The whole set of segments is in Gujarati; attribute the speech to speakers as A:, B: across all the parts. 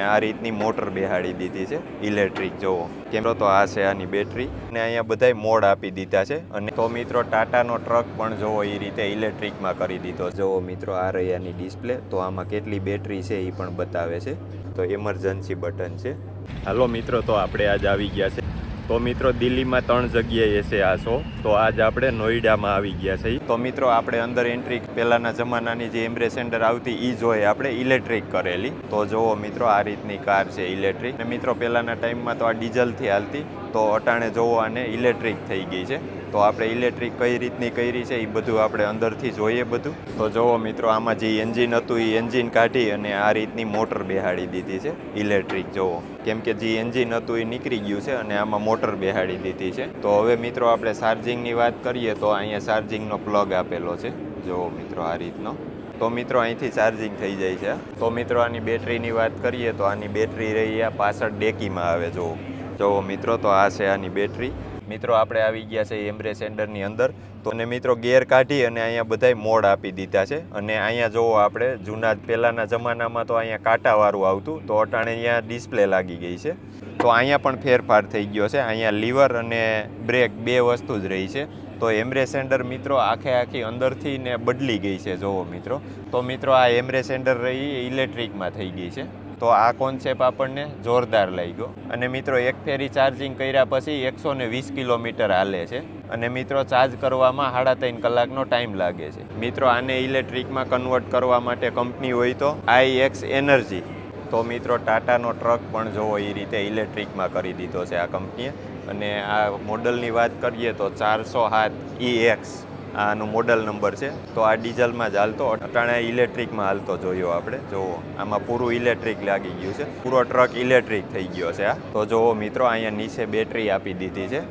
A: આ રીતની મોટર બેહાડી દીધી છે, ઇલેક્ટ્રિક જોવો કેમેરો તો આ છે આની બેટરી. અને અહીંયા બધાય મોડ આપી દીધા છે. અને તો મિત્રો, ટાટાનો ટ્રક પણ જોવો એ રીતે ઇલેક્ટ્રિકમાં કરી દીધો. જોવો મિત્રો, આ રહ્યાની ડિસ્પ્લે. તો આમાં કેટલી બેટરી છે એ પણ બતાવે છે. તો એમરજન્સી બટન છે. હાલો મિત્રો, તો આપણે આજ આવી ગયા છે. તો મિત્રો, દિલ્હીમાં ત્રણ જગ્યાએ છે આ શો. તો આજ આપણે નોઈડામાં આવી ગયા છે તો મિત્રો, આપણે અંદર એન્ટ્રી પહેલાના જમાનાની જે એમ્બ્રે સેન્ટર આવતી એ જોઈએ આપણે ઇલેક્ટ્રિક કરેલી. તો જુઓ મિત્રો, આ રીતની કાર છે ઇલેક્ટ્રિક અને મિત્રો, પહેલાના ટાઈમમાં તો આ ડીઝલથી હાલતી. તો અટાણે જોવો આને ઇલેક્ટ્રિક થઈ ગઈ છે. તો આપણે ઇલેક્ટ્રિક કઈ રીતની કરી છે એ બધું આપણે અંદરથી જોઈએ બધું. તો જુઓ મિત્રો, આમાં જે એન્જિન હતું એ એન્જિન કાઢી અને આ રીતની મોટર બેહાડી દીધી છે. ઇલેક્ટ્રિક જુઓ કેમ કે જે એન્જિન હતું એ નીકળી ગયું છે અને આમાં મોટર બેહાડી દીધી છે. તો હવે મિત્રો, આપણે ચાર્જિંગની વાત કરીએ તો અહીંયા ચાર્જિંગનો પ્લગ આપેલો છે. જુઓ મિત્રો આ રીતનો. તો મિત્રો, અહીંથી ચાર્જિંગ થઈ જાય છે. તો મિત્રો, આની બેટરીની વાત કરીએ તો આની બેટરી રહી આ પાછળ ડેકીમાં આવે જુઓ જુઓ મિત્રો, તો આ છે આની બેટરી મિત્રો, આપણે આવી ગયા છે એમ્બ્રે સેન્ડરની અંદર. તો અને મિત્રો ગેર કાઢી અને અહીંયા બધાય મોડ આપી દીધા છે. અને અહીંયા જોવો આપણે, જૂના પહેલાંના જમાનામાં તો અહીંયા કાંટાવાળું આવતું. તો અટાણે અહીંયા ડિસ્પ્લે લાગી ગઈ છે. તો અહીંયા પણ ફેરફાર થઈ ગયો છે. અહીંયા લીવર અને બ્રેક બે વસ્તુ જ રહી છે. તો એમ્બ્રે સેન્ટર મિત્રો, આખે આખી અંદરથી ને બદલી ગઈ છે. જોવો મિત્રો. તો મિત્રો, આ એમ્બ્રે સેન્ટર રહી ઇલેક્ટ્રિકમાં થઈ ગઈ છે. તો આ કોન્સેપ્ટ આપણને જોરદાર લાગ્યો. અને મિત્રો, એક ફેરી ચાર્જિંગ કર્યા પછી એકસો ને વીસ કિલોમીટર હાલે છે. અને મિત્રો ચાર્જ કરવામાં સાડા ત્રણ કલાકનો ટાઈમ લાગે છે. મિત્રો, આને ઇલેક્ટ્રિકમાં કન્વર્ટ કરવા માટે કંપની હોય તો આઈ એક્સ એનર્જી તો મિત્રો ટાટાનો ટ્રક પણ જોવો, એ રીતે ઇલેક્ટ્રિકમાં કરી દીધો છે આ કંપનીએ અને આ મોડલની વાત કરીએ તો ચારસો હાથ ઈ એક્સ આનો મોડલ નંબર છે. તો આ ડીઝલમાં જ હાલતો. અટાણે ઇલેક્ટ્રિકમાં હાલતો જોયો આપણે. જોવો આમાં પૂરું ઇલેક્ટ્રિક લાગી ગયું છે. પૂરો ટ્રક ઇલેક્ટ્રિક થઈ ગયો છે આ. તો જોવો મિત્રો, અહીંયા નીચે બેટરી આપી દીધી છે.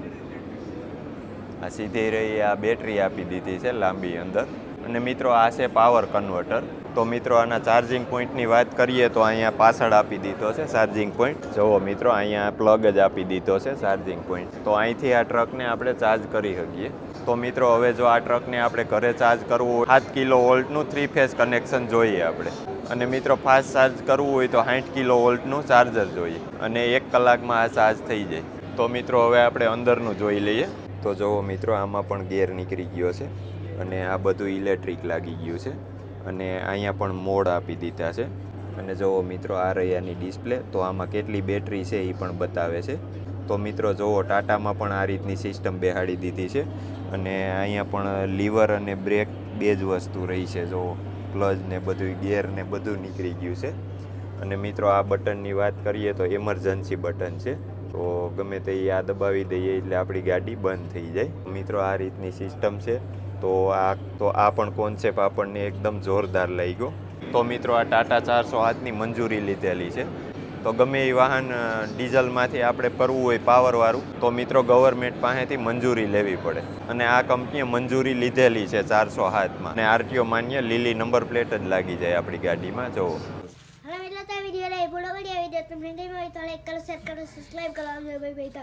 A: આ સીધી રહી આ બેટરી આપી દીધી છે લાંબી અંદર. અને મિત્રો, આ છે પાવર કન્વર્ટર તો મિત્રો, આના ચાર્જિંગ પોઈન્ટની વાત કરીએ તો અહીંયા પાછળ આપી દીધો છે ચાર્જિંગ પોઈન્ટ જુઓ મિત્રો, અહીંયા પ્લગ જ આપી દીધો છે ચાર્જિંગ પોઈન્ટ તો અહીંથી આ ટ્રકને આપણે ચાર્જ કરી શકીએ. તો મિત્રો, હવે જો આ ટ્રકને આપણે ઘરે ચાર્જ કરવું હોય, સાત કિલો વોલ્ટનું થ્રી ફેઝ કનેક્શન જોઈએ આપણે. અને મિત્રો ફાસ્ટ ચાર્જ કરવું હોય તો સાઠ કિલો વોલ્ટનું ચાર્જર જોઈએ. અને એક કલાકમાં આ ચાર્જ થઈ જાય. તો મિત્રો, હવે આપણે અંદરનું જોઈ લઈએ. તો જુઓ મિત્રો, આમાં પણ ગેર નીકળી ગયો છે. અને આ બધું ઇલેક્ટ્રિક લાગી ગયું છે. અને અહીંયા પણ મોડ આપી દીધા છે. અને જુઓ મિત્રો, આ રહ્યાની ડિસ્પ્લે તો આમાં કેટલી બેટરી છે એ પણ બતાવે છે. તો મિત્રો, જુઓ, ટાટામાં પણ આ રીતની સિસ્ટમ બેહાડી દીધી છે. અને અહીંયા પણ લીવર અને બ્રેક બે જ વસ્તુ રહી છે. જો ક્લચ ને બધું ગિયર ને બધું નીકળી ગયું છે. અને મિત્રો, આ બટનની વાત કરીએ તો એમરજન્સી બટન છે. તો ગમે તે આ દબાવી દઈએ એટલે આપણી ગાડી બંધ થઈ જાય. મિત્રો, આ રીતની સિસ્ટમ છે. તો આ તો આ પણ કોન્સેપ્ટ આપણને એકદમ જોરદાર લાગ્યો. તો મિત્રો, આ ટાટા ચારસો હાથની મંજૂરી લીધેલી છે. તો ગમે એ વાહન ડીઝલમાંથી આપણે કરવું હોય પાવરવાળું, તો મિત્રો ગવર્મેન્ટ પાસેથી મંજૂરી લેવી પડે. અને આ કંપનીએ મંજૂરી લીધેલી છે ચારસો હાથમાં. અને આરટીઓ માન્ય લીલી નંબર પ્લેટ જ લાગી જાય આપણી ગાડીમાં, જુઓ.
B: હવે એટલા તો વીડિયો લઈ. ભૂલો વીડિયો. તમને ગમ્યો હોય તો લાઈક કરો શેર કરો સબસ્ક્રાઈબ કરો. આવજો ભાઈ ભાઈ